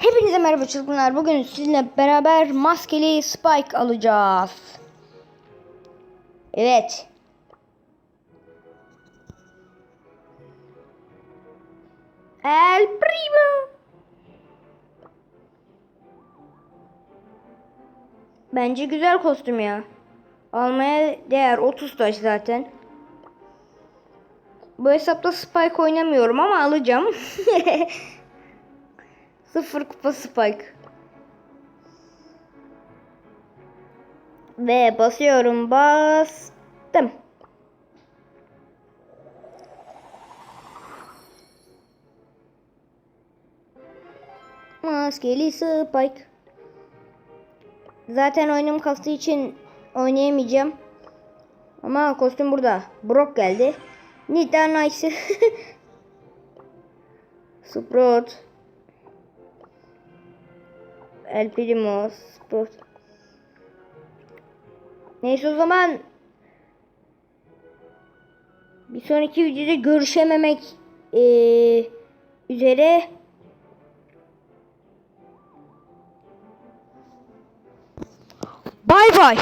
Hepinize merhaba çocuklar. Bugün sizinle beraber maskeli Spike alacağız. Evet. El Primo. Bence güzel kostüm ya. Almaya değer 30 taş zaten. Bu hesapta Spike oynamıyorum ama alacağım. Sıfır kupa Spike. Ve basıyorum. Bastım. Maskeli Spike. Zaten oyunum kastığı için oynayamayacağım. Ama kostüm burada. Brock geldi. Nita Nice. Sprout. El Primo. Sprout. Neyse o zaman bir sonraki videoda görüşememek eee, üzere Bay bay.